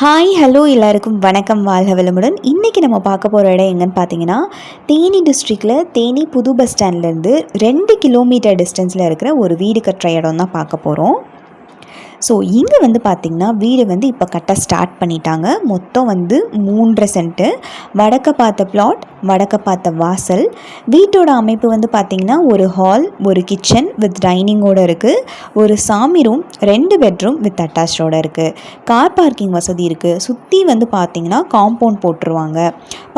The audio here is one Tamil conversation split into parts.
ஹாய் ஹலோ எல்லாருக்கும் வணக்கம். வாழ்க வளமுடன். இன்றைக்கி நம்ம பார்க்க போகிற இடம் எங்கன்னு பார்த்தீங்கன்னா தேனி டிஸ்ட்ரிக்டில் தேனி புது பஸ் ஸ்டாண்ட்லேருந்து ரெண்டு கிலோமீட்டர் டிஸ்டன்ஸில் இருக்கிற ஒரு வீடு கட்டுற இடம் தான் பார்க்க போகிறோம் ஸோ இங்கே வந்து பார்த்திங்கன்னா வீடு வந்து இப்போ கட்ட ஸ்டார்ட் பண்ணிட்டாங்க. மொத்தம் வந்து மூன்றரை சென்ட்டு வடக்க பார்த்த பிளாட் வடக்க பார்த்த வாசல். வீட்டோட அமைப்பு வந்து பார்த்திங்கன்னா ஒரு ஹால் ஒரு கிச்சன் வித் டைனிங்கோடு இருக்குது ஒரு சாமி ரூம் ரெண்டு பெட்ரூம் வித் அட்டாச்சோடு இருக்குது கார் பார்க்கிங் வசதி இருக்குது சுற்றி வந்து பார்த்திங்கன்னா காம்பவுண்ட் போட்டுருவாங்க.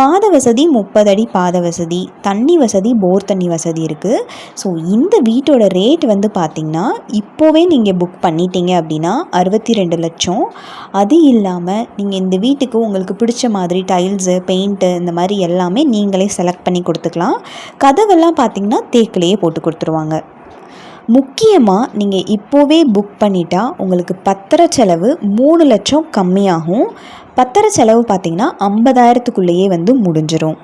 பாத வசதி முப்பது அடி பாத வசதி. தண்ணி வசதி போர் தண்ணி வசதி இருக்குது ஸோ இந்த வீட்டோட ரேட் வந்து பார்த்திங்கன்னா இப்போவே நீங்கள் புக் பண்ணிட்டீங்க அப்படின்னா அறுபத்தி ரெண்டு லட்சம். அது இல்லாமல் நீங்கள் இந்த வீட்டுக்கு உங்களுக்கு பிடிச்ச மாதிரி டைல்ஸு பெயிண்ட்டு இந்த மாதிரி எல்லாமே நீங்களே செலக்ட் பண்ணி கொடுத்துக்கலாம். கதவெல்லாம் பார்த்திங்கன்னா தேக்கிலேயே போட்டு கொடுத்துருவாங்க. முக்கியமாக நீங்கள் இப்போவே புக் பண்ணிட்டா உங்களுக்கு பத்திர செலவு மூணு லட்சம் கம்மியாகும். பத்திர செலவு பார்த்திங்கன்னா ஐம்பதாயிரத்துக்குள்ளேயே வந்து முடிஞ்சிடும்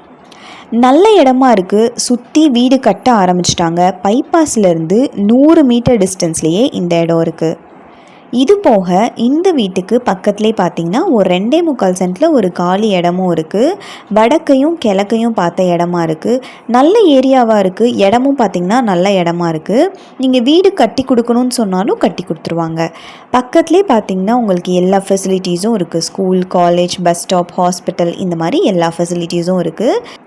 நல்ல இடமா இருக்குது சுற்றி வீடு கட்ட ஆரம்பிச்சிட்டாங்க. பைபாஸ்லேருந்து நூறு மீட்டர் டிஸ்டன்ஸ்லேயே இந்த இடம் இருக்குது இது போக இந்த வீட்டுக்கு பக்கத்துலேயே பார்த்தீங்கன்னா ஒரு ரெண்டே முக்கால் சென்ட்டில் ஒரு காலி இடமும் இருக்குது வடக்கையும் கிழக்கையும் பார்த்த இடமா இருக்குது நல்ல ஏரியாவாக இருக்குது இடமும் பார்த்திங்கன்னா நல்ல இடமா இருக்குது நீங்கள் வீடு கட்டி கொடுக்கணும்னு சொன்னாலும் கட்டி கொடுத்துருவாங்க. பக்கத்துலேயே பார்த்தீங்கன்னா உங்களுக்கு எல்லா ஃபெசிலிட்டிஸும் இருக்குது school college bus stop hospital இந்த மாதிரி எல்லா ஃபெசிலிட்டிஸும் இருக்குது